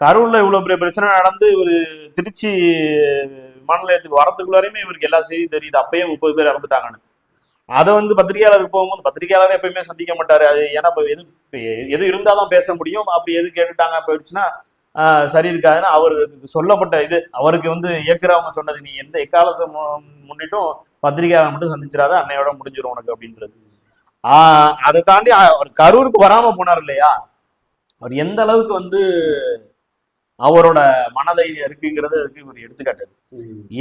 Speaker 2: கரூர்ல இவ்வளவு பெரிய பிரச்சனை நடந்து இவரு திருச்சி விமான நிலையத்துக்கு வரதுக்குள்ளாரையுமே இவருக்கு எல்லா செய்தியும் தெரியுது. அப்பயே முப்பது பேர் இறந்துட்டாங்கன்னு. அதை வந்து பத்திரிகையாளருக்கு போகும்போது பத்திரிகையாளர் எப்பயுமே சந்திக்க மாட்டாரு. அது ஏன்னா இப்ப எது எது இருந்தாதான் பேச முடியும். அப்படி எது கேட்டுட்டாங்க போயிடுச்சுன்னா சரி இருக்காதுன்னு அவருக்கு சொல்லப்பட்ட இது. அவருக்கு வந்து இயக்குறவங்க சொன்னது நீ எந்த எக்காலத்தை முன்னிட்டும் பத்திரிகையாளர் மட்டும் சந்திச்சிடாத அன்னையோட முடிஞ்சிடும் உனக்கு அப்படின்றது. ஆஹ் அதை தாண்டி அவர் கரூருக்கு வராம போனார் இல்லையா? அவர் எந்த அளவுக்கு வந்து அவரோட மனதைரியம் இருக்குங்கிறது அதுக்கு ஒரு எடுத்துக்காட்டு.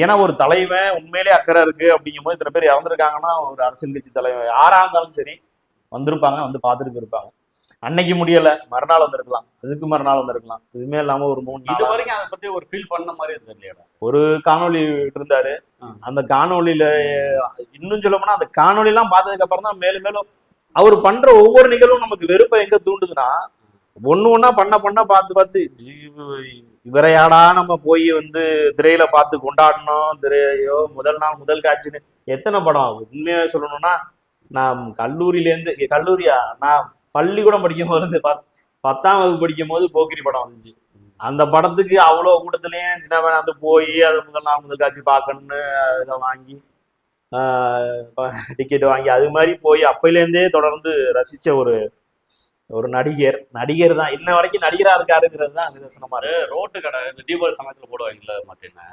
Speaker 2: ஏன்னா ஒரு தலைவன் உண்மையிலே அக்கறை இருக்கு அப்படிங்கும்போது இத்தனை பேர் இறந்துருக்காங்கன்னா ஒரு அரசியல் கட்சி தலைவன் யாரா இருந்தாலும் சரி வந்திருப்பாங்க வந்து பார்த்துட்டு போயிருப்பாங்க. அன்னைக்கு முடியல மறுநாள் வந்திருக்கலாம். அதுக்கு மறுநாள் வந்திருக்கலாம். இதுவுமே இல்லாம ஒரு மூணு
Speaker 1: இது வரைக்கும் அதை பத்தி ஒரு ஃபீல் பண்ண மாதிரி தெரியல
Speaker 2: ஒரு காணொளி இருந்தாரு. அந்த காணொளியில இன்னும் சொல்ல போனா அந்த காணொளி எல்லாம் பார்த்ததுக்கு அப்புறம் தான் மேலும் மேலும் அவர் பண்ற ஒவ்வொரு நிகழ்வும் நமக்கு வெறுப்பை எங்க தூண்டுதுன்னா ஒண்ணு ஒண்ணா பண்ண பண்ண பார்த்து பார்த்து இவ- இவரையாடா நம்ம போய் வந்து திரையில பார்த்து கொண்டாடணும் திரையோ முதல் நாள் முதல் காட்சின்னு எத்தனை படம் உண்மையா சொல்லணும்னா நான் கல்லூரியிலேருந்து கல்லூரியா நான் பள்ளிக்கூடம் படிக்கும் போது பத்தாம் வகுப்பு படிக்கும் போது போக்கிரி படம் வந்துச்சு. அந்த படத்துக்கு அவ்வளோ கூட்டத்துலயும் சின்ன வந்து போய் அதை முதல் நாள் முதல் காட்சி பார்க்கணுன்னு இதை வாங்கி டிக்கெட் வாங்கி அது மாதிரி போய் அப்பையிலேருந்தே தொடர்ந்து ரசிச்ச ஒரு ஒரு நடிகர். நடிகர் தான். இன்ன வரைக்கும் நடிகரா இருக்காருங்கிறது தான் நிதர்சனமா இருக்கு.
Speaker 1: ரோட்டு கடை இந்த தீபாவளி சமயத்துல போடுவாங்கல்ல மாட்டேன்னு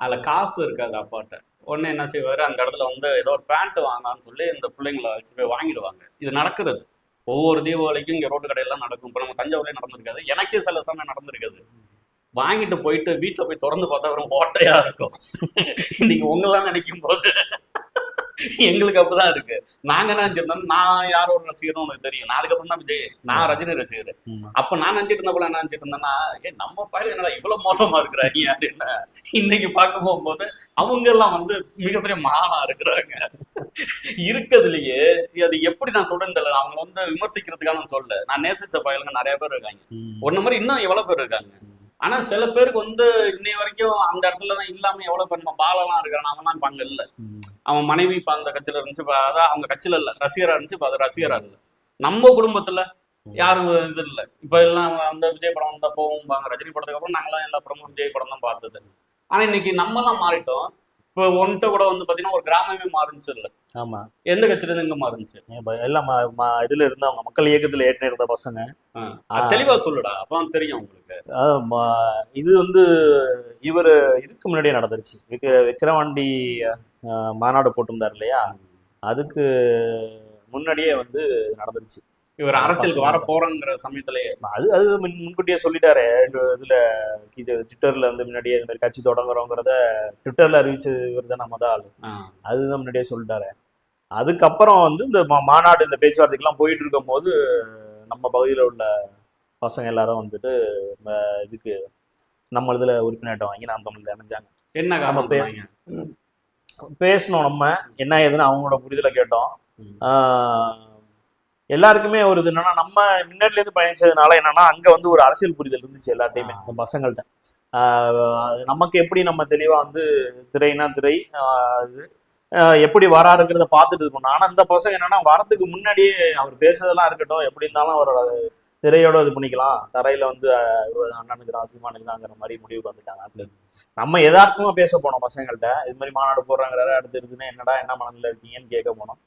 Speaker 1: அதுல காசு இருக்காது அப்பாட்ட. உடனே என்ன செய்வாரு அந்த இடத்துல வந்து ஏதோ ஒரு பேண்ட் வாங்கலாம்னு சொல்லி இந்த பிள்ளைங்களை வச்சு போய் வாங்கிடுவாங்க. இது நடக்கிறது. ஒவ்வொரு தீபாவளிக்கும் இங்கே ரோட்டு கடையெல்லாம் நடக்கும். இப்போ நம்ம தஞ்சாவூர்லேயே நடந்திருக்காது. எனக்கே சில சமயம் நடந்திருக்காது. வாங்கிட்டு போயிட்டு வீட்டுல போய் திறந்து பார்த்தா வெறும் ஓட்டையா இருக்கும். இன்னைக்கு உங்களெல்லாம் நினைக்கும் போது எங்களுக்கு அப்படிதான் இருக்கு. நாங்க என்ன நினைச்சிருந்தோம்? நான் யாரோட ரசிகரும் உனக்கு தெரியும். நான் அதுக்கப்புறம் தான் விஜய். நான் ரஜினி ரசிகர் அப்ப நான் நினைச்சிட்டு இருந்த போல என்ன நினைச்சிட்டு இருந்தேன்னா ஏ நம்ம பயில என்னடா இவ்வளவு மோசமா இருக்கிறாங்க அப்படின்னு இன்னைக்கு பார்க்க போகும்போது அவங்க எல்லாம் வந்து மிகப்பெரிய மகானா இருக்கிறாங்க. இருக்கிறதுலயே அது எப்படி நான் சொல்றேன்னு தெரியல. அவங்க வந்து விமர்சிக்கிறதுக்காக நான் சொல்லல. நான் நேசிச்ச பயலுங்க நிறைய பேர் இருக்காங்க. ஒன்ன மாதிரி இன்னும் எவ்வளவு பேர் இருக்காங்க? ஆனா சில பேருக்கு வந்து இன்னை வரைக்கும் அந்த இடத்துல தான் இல்லாம எவ்வளவு பண்ண பாலெல்லாம் இருக்கிறான் அவன்லாம் இப்ப அங்க இல்ல. அவன் மனைவி இப்ப அந்த கட்சியில இருந்துச்சு இப்ப அதான் அவங்க கட்சியில இல்ல. ரசிகரா இருந்துச்சு இப்ப அது ரசிகரா இல்ல. நம்ம குடும்பத்துல யாரும் இது இல்ல. இப்ப எல்லாம் அந்த விஜய் படம் வந்தா போவோம்பாங்க ரஜினி படத்துக்கு அப்புறம் நாங்களாம் எல்லா படமும் விஜய் படம் தான் பார்த்தது. ஆனா இன்னைக்கு நம்ம எல்லாம் மாறிட்டோம். இப்போ ஒன்ட்ட கூட வந்து பாத்தீங்கன்னா ஒரு கிராமமே மாறுச்சு இல்ல
Speaker 2: ஆமா.
Speaker 1: எந்த கட்சியில இருந்து எங்க மாறுச்சு
Speaker 2: எல்லாம் இதுல இருந்தவங்க மக்கள் இயக்கத்துல ஏற்கனவே இருந்த பசங்க.
Speaker 1: தெளிவா சொல்லுடா. அப்பதான் தெரியும் உங்களுக்கு.
Speaker 2: இது வந்து இவர் இதுக்கு முன்னாடியே நடந்துருச்சு. விக்ர விக்ரவாண்டி அஹ், மாநாடு போட்டிருந்தார் இல்லையா? அதுக்கு முன்னாடியே வந்து நடந்துருச்சு.
Speaker 1: இவர் அரசியலுக்கு வர போறோங்கிற சமயத்திலேயே
Speaker 2: அது அது முன்- முன்கூட்டியே சொல்லிட்டாரு. இது- இதுல இது ட்விட்டர்ல வந்து முன்னாடியே இந்த மாதிரி கட்சி தொடங்குறோங்கிறத ட்விட்டர்ல அறிவிச்சது இவர் தான் நம்ம தான் ஆளு. அதுதான் முன்னாடியே சொல்லிட்டாரு. அதுக்கப்புறம் வந்து இந்த மாநாடு இந்த பேச்சுவார்த்தைக்கெல்லாம் போயிட்டு இருக்கும் போது நம்ம பகுதியில் உள்ள பசங்க எல்லாரும் வந்துட்டு இதுக்கு நம்ம இதுல உறுப்பினர்கிட்ட வாங்கி நாம் தமிழ்ல இணைஞ்சாங்க
Speaker 1: என்ன
Speaker 2: நம்ம? பேசணும் நம்ம. என்ன ஏதுன்னு அவங்களோட புரிதலை கேட்டோம். எல்லாருக்குமே ஒரு இது என்னன்னா நம்ம முன்னாடில இருந்து பயணிச்சதுனால என்னன்னா அங்க வந்து ஒரு அரசியல் புரிதல் இருந்துச்சு எல்லார்ட்டையுமே இந்த பசங்கள்ட்ட. நமக்கு எப்படி நம்ம தெளிவா வந்து திரைனா திரை அது எப்படி வராருங்கிறத பார்த்துட்டு இருக்கணும் ஆனா இந்த பசங்க என்னன்னா வரதுக்கு முன்னாடியே அவர் பேசுறதெல்லாம் இருக்கட்டும் எப்படி இருந்தாலும் அவர் திரையோட இது பண்ணிக்கலாம். தரையில வந்து ஆஹ் இவர் அண்ணனுக்கு தான் சீமானுக்கு தாங்கிற மாதிரி முடிவுக்கு வந்துட்டாங்க அப்படின்னு நம்ம எதார்த்தமா பேச போனோம் பசங்கள்கிட்ட இது மாதிரி மாநாடு போடுறாங்கிறாரு அடுத்து இருக்குன்னு என்னடா என்ன மனநில இருக்கீங்கன்னு கேட்க போனோம்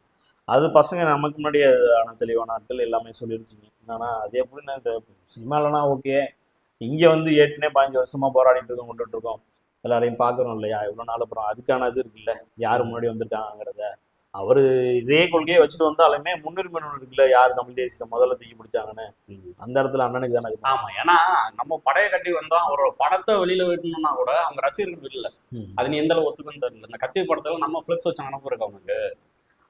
Speaker 2: அது பசங்க நமக்கு முன்னாடியே ஆன தெளிவான ஆட்கள் எல்லாமே சொல்லிருக்கீங்க என்னன்னா அது எப்படின்னு இந்த சினிமாலனா ஓகே இங்க வந்து ஏற்கனவே பதினஞ்சு வருஷமா போராடிட்டு இருக்கோம் கொண்டுட்டு இருக்கோம். எல்லாரையும் பார்க்குறோம் இல்லையா? இவ்வளோ நாள் அப்புறம் அதுக்கான இது இருக்குல்ல? யார் முன்னாடி வந்திருக்காங்கிறத அவரு இதே கொள்கையை வச்சுட்டு வந்தாலுமே முன்னுரிமை இருக்குல்ல? யார் தமிழ் தேசியத்தை முதல்ல தூக்கி பிடிச்சாங்கன்னு? அந்த இடத்துல அண்ணனுக்கு தானே இது.
Speaker 1: ஆமா. ஏன்னா நம்ம படையை கட்டி வந்தோம். அவரோட படத்தை வெளியில விடணும்னா கூட அவங்க ரசிகர்கள் இல்ல. அது நீ எந்த அளவு ஒத்துக்குன்னு தெரியல. இந்த கத்தி படத்துல நம்ம ஃபிளெக்ஸ் வச்ச நினப்பு இருக்கு அவனுக்கு.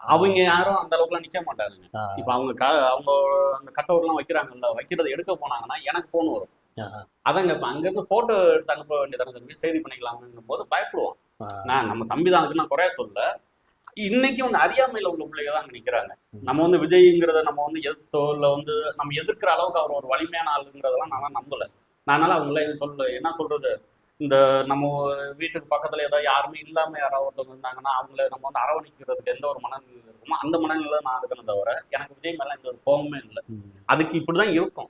Speaker 1: அவங்க யாரும் அந்த அளவுக்குலாம் நிக்க மாட்டாங்க
Speaker 2: ஆ,
Speaker 1: இப்ப அவங்க அவங்க அந்த கட்டவுட்லாம் வைக்கிறாங்கல்ல வைக்கிறத எடுக்க போனாங்கன்னா எனக்கு போன் வரும். அதாங்க இப்ப அங்க இருந்து போட்டோ எடுத்து அனுப்ப வேண்டியதான தம்பி? செய்தி பண்ணிக்கலாம்னும் போது பயப்படுவோம். நான் நம்ம தம்பி தான் அதுக்கு நான் குறைய சொல்ல. இன்னைக்கு வந்து அறியாமையில உள்ள பிள்ளைங்க தான் அங்க நிக்கிறாங்க. நம்ம வந்து விஜய்ங்கிறத நம்ம வந்து எதிர்த்தோ இல்ல வந்து நம்ம எதிர்க்கிற அளவுக்கு அவர் ஒரு வலிமையான ஆளுங்கிறதெல்லாம் நான் நம்பல. அதனால அவங்கள சொல்ல என்ன சொல்றது? இந்த நம்ம வீட்டுக்கு பக்கத்துல ஏதோ யாருமே இல்லாம யாராவது ஒருத்தவங்க இருந்தாங்கன்னா அவங்கள நம்ம வந்து அரவணைக்கிறதுக்கு எந்த ஒரு மனநிலை இருக்குமோ அந்த மனநிலை நான் இருக்கணும் தவிர எனக்கு விஜய் மேல எந்த ஒரு கோபமே இல்லை. அதுக்கு இப்படிதான் இருக்கும்.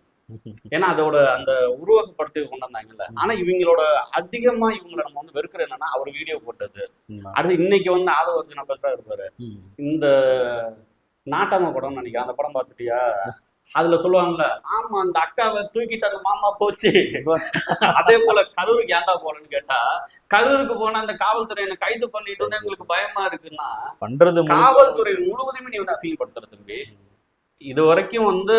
Speaker 1: ஏன்னா அதோட அந்த உருவகப்படுத்தி கொண்டு வந்தாங்கல்ல. ஆனா இவங்களோட அதிகமா இவங்களை நம்ம வந்து வெறுக்கிற என்னன்னா அவர் வீடியோ போட்டது. அடுத்து இன்னைக்கு வந்து ஆதவ அர்ஜுனா பேசுறா இருப்பாரு. இந்த நாட்டாம படம் நினைக்கிறேன். அந்த படம் பார்த்துட்டியா? அதுல சொல்லுவாங்கல்ல ஆமா அந்த அக்காவை தூக்கிட்டு அந்த மாமா போச்சு. அதே போல கரூருக்கு ஏன்டா போறேன்னு கேட்டா கரூருக்கு போன அந்த காவல்துறை என்ன கைது பண்ணிட்டு எங்களுக்கு பயமா இருக்குன்னா
Speaker 2: பண்றது
Speaker 1: காவல்துறை முழுவதுமே நீ வந்து அசிங்கப்படுத்துற தம்பி. இது வரைக்கும் வந்து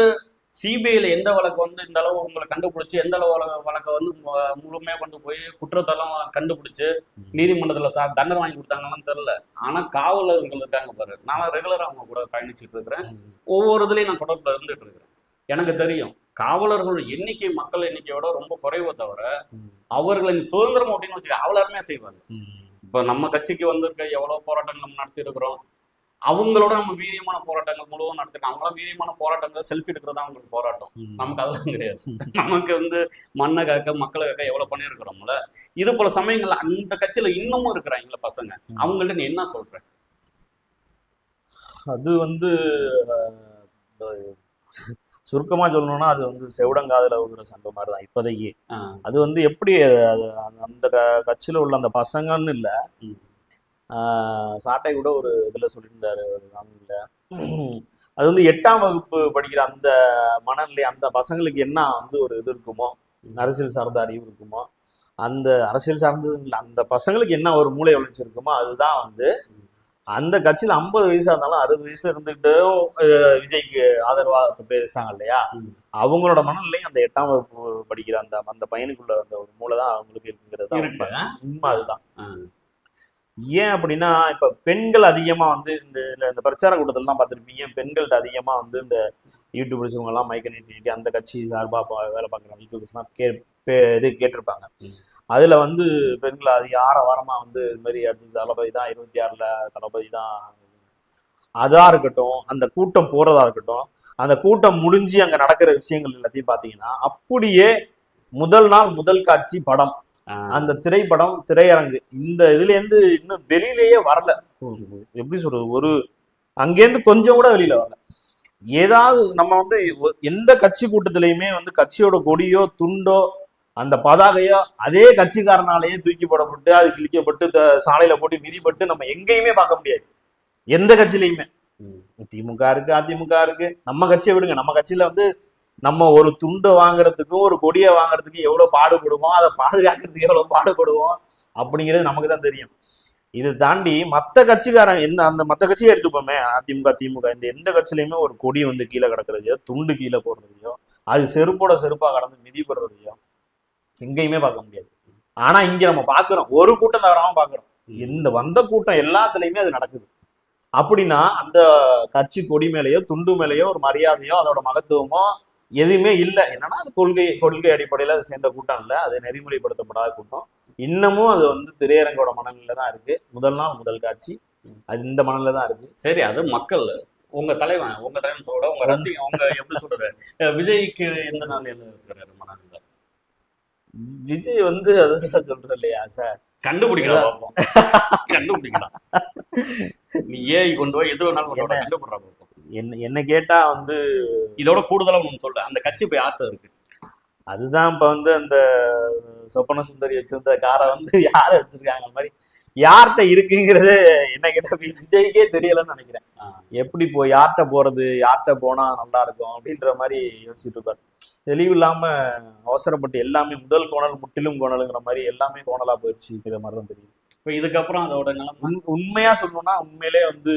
Speaker 1: சிபிஐல எந்த வழக்கு வந்து இந்த அளவு உங்களை கண்டுபிடிச்சு எந்த அளவு வழக்கு- வந்து முழுமையா கொண்டு போய் குற்றத்தெல்லாம் கண்டுபிடிச்சு நீதிமன்றத்துல தண்டனை வாங்கி கொடுத்தாங்கன்னு தெரியல. ஆனா காவலர்கள் இருக்காங்க பாரு. நான் ரெகுலரா அவங்க கூட பயணிச்சுட்டு இருக்கிறேன். ஒவ்வொரு இதுலயும் நான் தொடர்புல இருந்துட்டு இருக்கிறேன். எனக்கு தெரியும் காவலர்கள் எண்ணிக்கை மக்கள் எண்ணிக்கையோட ரொம்ப குறைவை தவிர அவர்களின் சுதந்திரம் அப்படின்னு வச்சுக்க அவ்வளவுமே செய்வாங்க. இப்ப நம்ம கட்சிக்கு வந்திருக்க எவ்வளவு போராட்டங்கள் நம்ம நடத்தி இருக்கிறோம் அவங்களோட நம்ம வீரியமான போராட்டங்கள் முழுவதும் நடத்திருக்கோம் அவங்களாம் வீரியமான போராட்டங்கள் செல்ஃபி எடுக்கிறதா அவங்களுக்கு போராட்டம். நமக்கு அதெல்லாம் கிடையாது. நமக்கு வந்து மண்ணை காக்க மக்களை காக்க எவ்வளவு பண்ணியிருக்கிறோம்ல? இது போல சமயங்கள்ல அந்த கட்சியில இன்னமும் இருக்கிறாங்களே பசங்க. அவங்கள்ட்ட நீ என்ன சொல்ற?
Speaker 2: அது வந்து சுருக்கமா சொல்லணும்னா அது வந்து செவிடங்காதுல ஊதுற சண்டை மாதிரி தான் இப்போதைக்கு அது வந்து எப்படி அந்த- கட்சியில உள்ள அந்த பசங்கன்னு இல்லை. சாட்டை கூட ஒரு இதுல சொல்லியிருந்தாரு நாளில் அது வந்து எட்டாம் வகுப்பு படிக்கிற அந்த மனநிலை அந்த பசங்களுக்கு என்ன வந்து ஒரு இது இருக்குமோ அரசியல் சார்ந்த அறிவு இருக்குமோ அந்த அரசியல் சார்ந்தது அந்த பசங்களுக்கு என்ன ஒரு மூளை வளர்ச்சி இருக்குமோ அதுதான் வந்து அந்த கட்சியில ஐம்பது வயசா இருந்தாலும் அறுபது வயசுல இருந்துகிட்டும் விஜய்க்கு ஆதரவா இப்ப பேசுறாங்க இல்லையா. அவங்களோட மனநிலை அந்த எட்டாம் வகுப்பு படிக்கிற அந்த அந்த பையனுக்குள்ள அந்த ஒரு மூளை தான் அவங்களுக்கு இருக்குங்கிறது உண்மை. அதுதான் ஏன் அப்படின்னா இப்ப பெண்கள் அதிகமா வந்து இந்த இந்த- பிரச்சார கூட்டத்தில் தான் பார்த்துருப்பீங்க. பெண்கள்ட்ட அதிகமா வந்து இந்த யூடியூபர்ஸ் இவங்க எல்லாம் மைக்க நீட்டி அந்த கட்சி சார்பா பா- வேலை பார்க்குற யூடியூபர்ஸ் எல்லாம் கே இது கேட்டிருப்பாங்க.
Speaker 1: அதில்
Speaker 2: அதுல வந்து பெண்கள் அதிக ஆற வாரமா வந்து இது மாதிரி தளபதி தான் இருபத்தி ஆறுல தளபதி தான். அதா இருக்கட்டும் அந்த கூட்டம் போறதா இருக்கட்டும் அந்த கூட்டம் முடிஞ்சு அங்க நடக்கிற விஷயங்கள் எல்லாத்தையும் பாத்தீங்கன்னா அப்படியே முதல் நாள் முதல் காட்சி படம். அந்த திரைப்படம் திரையரங்கு இந்த இதுல இருந்து இன்னும் வெளியிலேயே வரல. எப்படி சொல்றது? ஒரு அங்கேருந்து கொஞ்சம் கூட வெளியில வரல. ஏதாவது நம்ம வந்து எந்த கட்சி கூட்டத்திலையுமே வந்து கட்சியோட கொடியோ துண்டோ அந்த பதாகையோ அதே கட்சிக்காரனாலேயே தூக்கி போடப்பட்டு அது கிழிக்கப்பட்டு த- சாலையில போட்டு மிதிப்பட்டு நம்ம எங்கேயுமே பார்க்க முடியாது. எந்த கட்சியிலையுமே. திமுக இருக்கு அதிமுக இருக்கு. நம்ம கட்சியை விடுங்க. நம்ம கட்சியில வந்து நம்ம ஒரு துண்டை வாங்குறதுக்கும் ஒரு கொடியை வாங்குறதுக்கும் எவ்வளவு பாடுபடுவோம் அதை பாதுகாக்கிறதுக்கு எவ்வளவு பாடுபடுவோம் அப்படிங்கிறது நமக்கு தான் தெரியும். இதை தாண்டி மற்ற கட்சிக்காரன் எந்த அந்த மற்ற கட்சியை எடுத்துப்போமே அதிமுக திமுக இந்த எந்த கட்சியிலையுமே ஒரு கொடி வந்து கீழே கிடக்குறதையோ துண்டு கீழே போடுறதையோ அது செருப்போட செருப்பா கடந்து மிதிப்படுறதையோ எங்கேயுமே பார்க்க முடியாது. ஆனா இங்க நம்ம பாக்குறோம் ஒரு கூட்டம் தவறாம பாக்குறோம் இந்த வந்த கூட்டம் எல்லாத்துலயுமே அது நடக்குது. அப்படின்னா அந்த கட்சி கொடி மேலேயோ துண்டு மேலேயோ ஒரு மரியாதையோ அதோட மகத்துவமோ எதுவுமே இல்லை. என்னன்னா அது கொள்கை கொள்கை அடிப்படையில் அது சேர்ந்த கூட்டம் இல்லை. அது நெறிமுறைப்படுத்தப்படாத கூட்டம். இன்னமும் அது வந்து திரையரங்கோட மனநிலை தான் இருக்கு. முதல் நாள் முதல் காட்சி. அது இந்த மனநிலை தான் இருக்கு.
Speaker 1: சரி அது மக்கள். உங்க தலைவன் உங்க தலைவன் சொல்ற உங்க ரசிகன் உங்க எப்படி சொல்றது விஜய்க்கு எந்த நாள் இருக்கிறாரு மனநிலை?
Speaker 2: விஜய் வந்து அதுதான் சொல்றது இல்லையா சார்?
Speaker 1: கண்டுபிடிக்கலாம் பார்ப்போம். கண்டுபிடிக்கலாம். நீ ஏஐ கொண்டு போய் எது வேணாலும் கொண்டு வா, கண்டுபிடுறா
Speaker 2: என்ன என்ன கேட்டா வந்து
Speaker 1: இதோட கூடுதலா ஒன்று சொல்றேன். அந்த கட்சி போய் ஆத்த இருக்கு?
Speaker 2: அதுதான் இப்ப வந்து அந்த சொப்பன சுந்தரி வச்சிருந்த காரை வந்து யார வச்சிருக்காங்க அந்த மாதிரி யார்கிட்ட இருக்குங்கிறது என்ன கேட்டா விஜய்க்கே தெரியலன்னு நினைக்கிறேன். எப்படி போ யார்கிட்ட போறது யார்கிட்ட போனா நல்லா இருக்கும் அப்படின்ற மாதிரி யோசிச்சுட்டு இருப்பாரு. தெளிவு இல்லாம அவசரப்பட்டு எல்லாமே முதல் கோணல் முற்றிலும் கோணலுங்கிற மாதிரி எல்லாமே கோணலா போயிடுச்சுங்கிற மாதிரி தான் தெரியுது.
Speaker 1: இப்ப இதுக்கப்புறம் அதோட நிலைமை?
Speaker 2: உண்- உண்மையா சொல்லணும்னா உண்மையிலே வந்து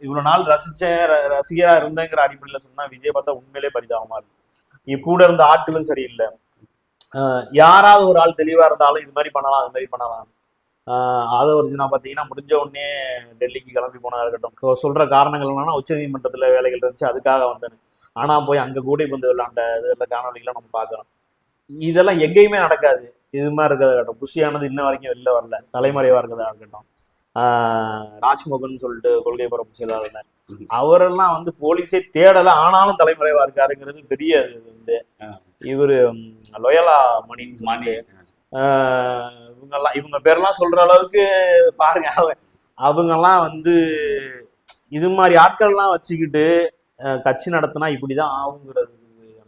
Speaker 2: இவ்வளவு நாள் ரசிச்ச ரசிகரா இருந்தேங்கிற அடிப்படையில சொன்னா விஜய் பார்த்தா உண்மையிலே பரிதாபமா இருக்கு. கூட இருந்த ஆட்களும் சரியில்லை. ஆஹ் யாராவது ஒரு ஆள் தெளிவா இருந்தாலும் இது மாதிரி பண்ணலாம் அது மாதிரி பண்ணலாம். ஆஹ் அதை ஒரிஜினா பார்த்தீங்கன்னா முடிஞ்ச உடனே டெல்லிக்கு கிளம்பி போனா இருக்கட்டும். சொல்ற காரணங்கள் என்னன்னா உச்ச நீதிமன்றத்துல வேலைகள் இருந்துச்சு அதுக்காக வந்தேன் ஆனா போய் அங்க கூடை வந்து விளையாண்ட இதுல காணொலிகளை நம்ம பார்க்கிறோம். இதெல்லாம் எங்கேயுமே நடக்காது. இது மாதிரி இருக்கிறதா இருக்கட்டும். குஷியானது இன்ன வரைக்கும் வெளில வரல. தலைமறைவா இருக்கிறதா இருக்கட்டும். ராஜ்மோகன் சொல்லிட்டு கொள்கை பரப்பு செயலாளர். அவரெல்லாம் வந்து போலீஸே தேடல ஆனாலும் தலைமறைவா இருக்காருங்கிறது பெரிய இது. இவரு லொயலா மணின்னு
Speaker 1: மணி
Speaker 2: இவங்கெல்லாம் இவங்க பேரெல்லாம் சொல்ற அளவுக்கு பாருங்க அவ- அவங்கெல்லாம் வந்து இது மாதிரி ஆட்கள்லாம் வச்சுக்கிட்டு அஹ், கட்சி நடத்தினா இப்படிதான் ஆகுங்கிறது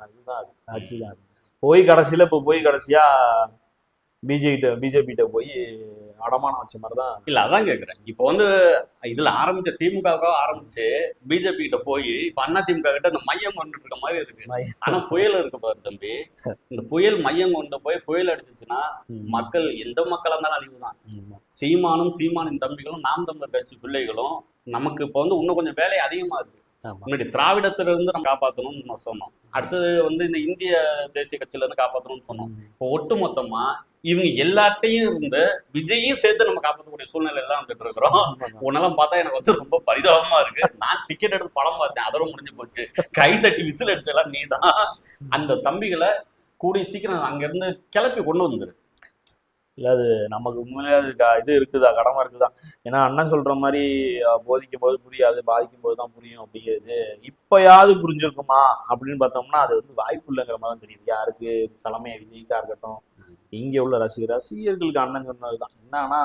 Speaker 2: இதுதான். கட்சி தான். போய் கடைசியில இப்போ போய் கடைசியா பிஜேபி பிஜேபிட்ட போய் அடமானம் வச்ச மாதிரி தான்
Speaker 1: இல்ல அதான் கேக்குறேன். இப்போ வந்து இதுல ஆரம்பிச்ச திமுகவுக்காக ஆரம்பிச்சு பிஜேபி கிட்ட போய் இப்ப அண்ணா திமுக கிட்ட இந்த மையம் கொண்டுட்டு இருக்க மாதிரி இருக்கு. ஆனா புயல் இருக்கு பாரு தம்பி. இந்த புயல் மையம் கொண்டு போய் புயல் அடிச்சுச்சுன்னா மக்கள் எந்த மக்களா இருந்தாலும் அழிவுதான். சீமானும் சீமானின் தம்பிகளும் நாம் தமிழர் கட்சி பிள்ளைகளும் நமக்கு இப்போ வந்து இன்னும் கொஞ்சம் வேலை அதிகமா இருக்கு. முன்னாடி திராவிடத்திலிருந்து நம்ம காப்பாற்றணும்னு நம்ம சொன்னோம். அடுத்தது வந்து இந்த இந்திய தேசிய கட்சியில இருந்து காப்பாற்றணும்னு சொன்னோம் இப்போ ஒட்டுமொத்தமா இவங்க எல்லாத்தையும் இருந்து விஜயும் சேர்த்து நம்ம காப்பாற்றக்கூடிய சூழ்நிலை எல்லாம் வந்துட்டு இருக்கிறோம். உன்னெல்லாம் பார்த்தா எனக்கு வந்து ரொம்ப பரிதாபமா இருக்கு. நான் டிக்கெட் எடுத்து படம் பார்த்தேன். அதோட முடிஞ்சு போச்சு. கை தட்டி விசில் அடிச்செல்லாம் நீ தான் அந்த தம்பிகளை கூடிய சீக்கிரம் அங்க இருந்து கிளப்பி கொண்டு வந்துரு.
Speaker 2: இல்ல அது நமக்கு உண்மையிலே அது இது இருக்குதா கடமை இருக்குதா? ஏன்னா அண்ணன் சொல்ற மாதிரி போதிக்கும் போது புரியாது பாதிக்கும் போது தான் புரியும் அப்படிங்கிறது. இப்பயாவது புரிஞ்சிருக்குமா? அப்படின்னு பார்த்தோம்னா அது வந்து வாய்ப்பு இல்லைங்கிற மாதிரி தான் தெரியுது. யாருக்கு தலைமை விஜய்க்கா இருக்கட்டும் இங்க உள்ள ரசிகர் ரசிகர்களுக்கு அண்ணன் சொன்னதுதான் என்னன்னா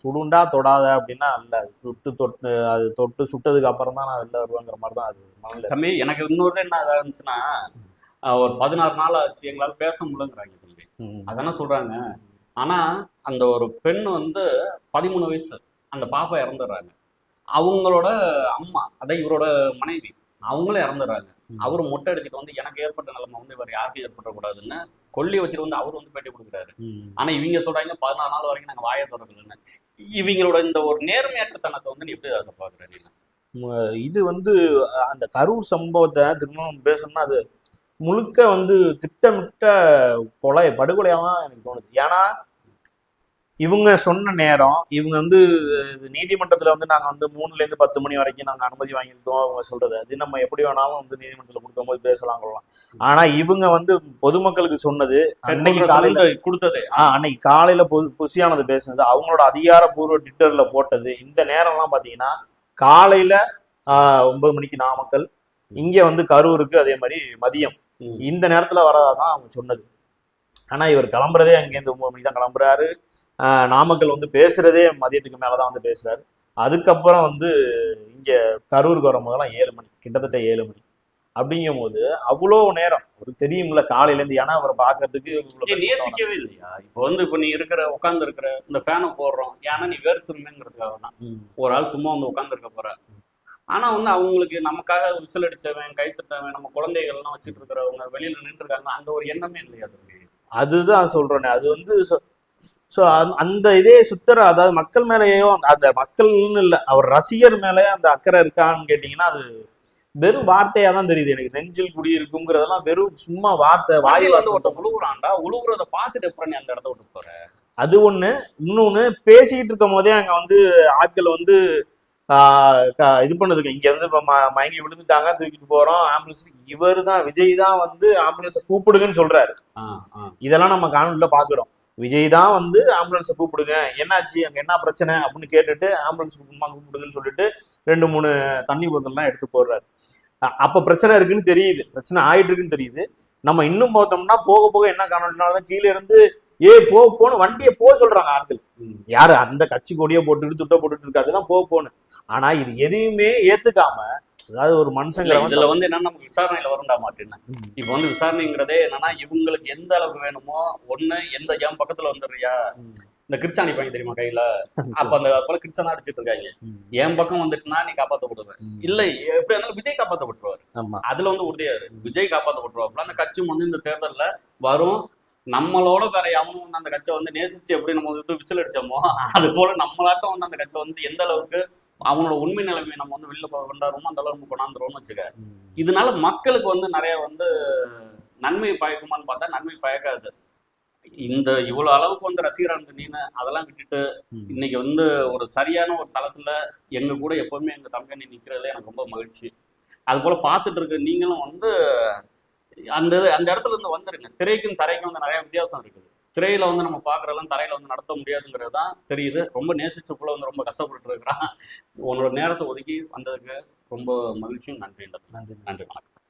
Speaker 2: சுடுண்டா தொடாத அப்படின்னா இல்ல சுட்டு தொட்டு அது தொட்டு சுட்டதுக்கு அப்புறம் தான் நான் வெளில வருவேங்கிற மாதிரி தான் அது
Speaker 1: தம்பி எனக்கு இன்னொரு என்ன இதா இருந்துச்சுன்னா ஒரு பதினாறு நாள் ஆச்சு எங்களால பேச முடியலங்கிறாங்க தம்பி. அதானே சொல்றாங்க. ஆனா அந்த ஒரு பெண் வந்து பதிமூணு வயசு. அந்த பாப்பா இறந்துடுறாங்க. அவங்களோட அம்மா அதான் இவரோட மனைவி அவங்களும் இறந்துடுறாங்க. அவர் மொட்டை அடிச்சுட்டு வந்து எனக்கு ஏற்பட்ட நிலைமை வந்து இவர் யாருக்கும் ஏற்படக்கூடாதுன்னு கொல்லி வச்சுட்டு வந்து அவர் வந்து பேட்டி கொடுக்குறாரு. ஆனா இவங்க சொல்றாங்க பதினாறு நாள் வரைக்கும் நாங்க வாயை திறக்கலன்னு. இவங்களோட இந்த ஒரு நேர்மையற்றத்தனத்தை வந்து நீ எப்படி அதை பாக்குற
Speaker 2: இது வந்து அந்த கரூர் சம்பவத்தை திரும்பவும் பேசணும்னா அது முழுக்க வந்து திட்டமிட்ட கொலை படுகொலையாக தான் எனக்கு தோணுது. ஏன்னா இவங்க சொன்ன நேரம் இவங்க வந்து நீதிமன்றத்துல வந்து நாங்க வந்து மூணுல இருந்து பத்து மணி வரைக்கும் நாங்க அனுமதி வாங்கியிருக்கோம். அவங்க சொல்றது அது நம்ம எப்படி வேணாலும் வந்து நீதிமன்றத்துல கொடுக்கும்போது பேசலாம் கொள்ளலாம். ஆனா இவங்க வந்து பொதுமக்களுக்கு சொன்னது அன்னைக்கு காலையில
Speaker 1: கொடுத்தது.
Speaker 2: ஆ அன்னைக்கு காலையில பொது புசியானது பேசுனது அவங்களோட அதிகாரப்பூர்வ ட்விட்டர்ல போட்டது. இந்த நேரம்லாம் பாத்தீங்கன்னா காலையில ஆஹ், ஒன்பது மணிக்கு நாமக்கல் இங்க வந்து கரூருக்கு அதே மாதிரி மதியம். இந்த நேரத்துல வரதாதான் அவங்க சொன்னது. ஆனா இவர் கிளம்புறதே அங்கேருந்து ஒன்பது மணிக்கு தான் கிளம்புறாரு. நாமக்கல் வந்து பேசுறதே மதியத்துக்கு மேலதான் வந்து பேசுறாரு. அதுக்கப்புறம் வந்து இங்க கரூருக்கு வரும்போதெல்லாம் ஏழு மணி கிட்டத்தட்ட ஏழு மணி. அப்படிங்கும் போது அவ்வளோ நேரம். ஒரு தெரியும்ல காலையில இருந்து ஏன்னா அவரை பாக்குறதுக்கு
Speaker 1: நேசிக்கவே இல்லையா? இப்போ வந்து இப்போ நீ இருக்கிற உட்கார்ந்து இருக்கிற இந்த ஃபேனை போடுறோம். ஏன்னா நீ வேர்த்துருமேங்கிறதுக்காக தான். ஒரு ஆள் சும்மா வந்து உட்கார்ந்து இருக்க போற ஆனா வந்து அவங்களுக்கு நமக்காக விசில் அடிச்சவன் கை தட்டவன் நம்ம குழந்தைகள்லாம் வச்சுட்டு இருக்கிறவங்க வெளியில நின்று இருக்காங்க அந்த ஒரு எண்ணமே இல்லையா
Speaker 2: அதுதான் சொல்றேனே. அது வந்து ஸோ அந்த இதே சுத்தர அதாவது மக்கள் மேலேயோ அந்த- மக்கள்னு இல்லை அவர் ரசிகர் மேலே அந்த அக்கறை இருக்கான்னு கேட்டிங்கன்னா அது வெறும் வார்த்தையா தான் தெரியுது எனக்கு. நெஞ்சில் குடி இருக்குங்கிறதெல்லாம் வெறும் சும்மா வார்த்தை வாய்
Speaker 1: வாயில் வந்து ஒருத்தன் உழுவுறான்டா உழுவுறத பார்த்துட்டு அப்புறம் நீ அந்த இடத்த விட்டு போற?
Speaker 2: அது ஒண்ணு. இன்னொன்னு பேசிக்கிட்டு இருக்கும் போதே அங்க வந்து ஆட்கள் வந்து இது பண்ணதுக்கு இங்க ம- மயங்கி விழுந்துட்டாங்க தூக்கிட்டு போறோம் ஆம்புலன்ஸ் இவர் தான் விஜய் தான் வந்து ஆம்புலன்ஸை கூப்பிடுங்கன்னு சொல்றாரு. இதெல்லாம் நம்ம காணொலியில பாக்குறோம். விஜய் தான் வந்து ஆம்புலன்ஸை கூப்பிடுங்க. என்னாச்சு? அங்க என்ன பிரச்சனை? அப்படின்னு கேட்டுட்டு ஆம்புலன்ஸ் கூப்பிடுங்கன்னு சொல்லிட்டு ரெண்டு மூணு தண்ணி போத்தல்லாம் எடுத்து போடுறாரு. அப்ப பிரச்சனை இருக்குன்னு தெரியுது. பிரச்சனை ஆயிட்டு இருக்குன்னு தெரியுது. நம்ம இன்னும் பார்த்தோம்னா போக போக என்ன காணொலினாலும் கீழே இருந்து ஏ போ போன்னு வண்டியை போக சொல்றாங்க ஆட்கள்.
Speaker 1: ம்.
Speaker 2: யாரு? அந்த கட்சி கொடியை போட்டுட்டு துட்ட போட்டுட்டு இருக்காரு தான் போக போன்னு. ஆனா இது எதையுமே ஏத்துக்காம அதாவது ஒரு
Speaker 1: இல்ல
Speaker 2: மனுஷங்களை
Speaker 1: இதுல வந்து என்னன்னா நமக்கு விசாரணையில வரும்டா மாட்டேன்னு. இப்போ வந்து விசாரணைங்கிறதே என்னன்னா இவங்களுக்கு எந்த அளவுக்கு வேணுமோ ஒண்ணு எந்த என் பக்கத்துல வந்துடுறியா. இந்த கிருச்சாணி பையன் தெரியுமா கையில? அப்ப அந்த போல கிருச்சானா அடிச்சிட்டு இருக்காங்க. என் பக்கம் வந்துட்டுனா நீ காப்பாத்தப்படுவ
Speaker 2: ம்.
Speaker 1: இல்ல எப்படி இருந்தாலும் விஜய் காப்பாத்தப்பட்டுருவாரு. அதுல வந்து உறுதியாரு விஜய் காப்பாத்தப்பட்டுருவாப்புல. அந்த கட்சி வந்து இந்த தேர்தல்ல வரும். நம்மளோட வேற எவனும் வந்து அந்த கட்சியை வந்து நேசிச்சு எப்படி நம்ம வந்து விசில் அடிச்சோமோ அது போல நம்மளாட்டம் வந்து அந்த கட்சி வந்து எந்த அளவுக்கு அவனோட உண்மை நிலைமையை நம்ம வந்து வெளில கொண்டாடுறோமோ அந்த அளவுக்கு கொண்டாந்துருவோம்னு வச்சுக்க. இதனால மக்களுக்கு வந்து நிறைய வந்து நன்மை பயக்குமான்னு பார்த்தா நன்மை பயக்காது இந்த இவ்வளவு அளவுக்கு வந்து ரசிகரா இருந்த நீனு அதெல்லாம் விட்டுட்டு. இன்னைக்கு வந்து ஒரு சரியான ஒரு தளத்துல எங்க கூட எப்பவுமே எங்க தம்பி நிக்கிறதுல எனக்கு ரொம்ப மகிழ்ச்சி அது போல பார்த்துட்டு இருக்க நீங்களும் வந்து அந்த அந்த இடத்துல இருந்து வந்துருங்க. திரைக்கும் தரைக்கும் வந்து நிறைய வித்தியாசம் இருக்குது. திரையில வந்து நம்ம பாக்குறதெல்லாம் தரையில வந்து நடத்த முடியாதுங்கிறது தான் தெரியுது. ரொம்ப நேசிச்ச புள்ள வந்து ரொம்ப கஷ்டப்பட்டு இருக்கிறான். உன்னோட நேரத்தை ஒதுக்கி வந்ததுக்கு ரொம்ப மகிழ்ச்சியும் நன்றின்றது
Speaker 2: நன்றி.
Speaker 1: நன்றி வணக்கம்.